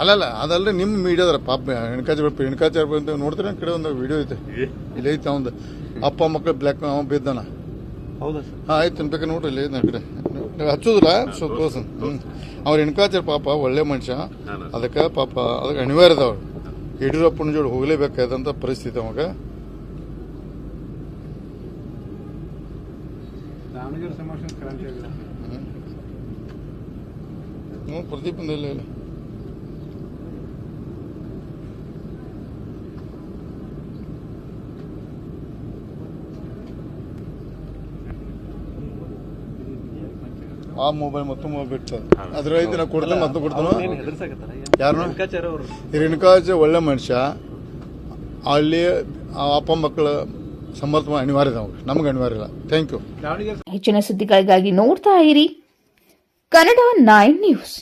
ಅಲ್ಲಲ್ಲ ಅದಲ್ಲದೆ ನಿಮ್ಮ ಮೀಡಿಯಾದ್ರ ಪಾಪ ಹೆಣ್ಕಾಚಾರ ಹೆಣ್ಕಾಚಾರ ಅಂತ ನೋಡ್ತೀರ? ಕಡೆ ಒಂದು ವಿಡಿಯೋ ಐತೆ. ಇಲ್ಲಿ ಐತೆ ಅವಂದು. ಅಪ್ಪ ಮಕ್ಕಳು ಬ್ಲ್ಯಾಕ್ ಅವ ಬಿದ್ದಾನ. ಹೌದಾ ಸರ್? ಹಾಂ ಆಯ್ತು ತಿನ್ಬೇಕು ನೋಡ್ರಿ ಇಲ್ಲಿ ನನ್ನ ಕಡೆ. ನೀವು ಹಚ್ಚೋದಿಲ್ಲ? ಸ್ವಲ್ಪ ಅವ್ರ ಹೆಣ್ಕಾಚಾರ ಪಾಪ ಒಳ್ಳೆ ಮನುಷ್ಯ. ಅದಕ್ಕೆ ಪಾಪ ಅದಕ್ಕೆ ಅನಿವಾರ್ಯ ಅದಾವ ಯಡಿಯೂರಪ್ಪನ ಜೋಡಿ ಹೋಗಲೇಬೇಕಾದಂಥ ಪರಿಸ್ಥಿತಿ ಅವಾಗ. ಕ್ರಾಂತಿ ಆಗಿದೆ ಹ್ಞೂ ಪ್ರದೀಪ್ ಬಂದಿಲ್ಲ ಆ ಮೊಬೈಲ್ ಮತ್ತು ಮೊಬೈಲ್ ಬಿಟ್ಟು ಅದ್ರ ಐತಿ ನಾ ಕೊಡ್ತಾನೆ ಮತ್ತೆ ಕೊಡ್ತಾನೋ. ಯಾರು ಯಾರನ್ನ ರೇಣುಕಾಜ್ ಒಳ್ಳೆ ಮನುಷ್ಯ. ಅಲ್ಲಿ ಆ ಅಪ್ಪ ಮಕ್ಕಳ ಸಮರ್ಥ ಅನಿವಾರ್ಯ ನಮ್ಗೆ ಅನಿವಾರ್ಯ ಇಲ್ಲ. ಥ್ಯಾಂಕ್ ಯು ಹೆಚ್ಚಿನ ಸುದ್ದಿಗಳಿಗಾಗಿ ನೋಡ್ತಾ ಇರಿ. Kannada nine news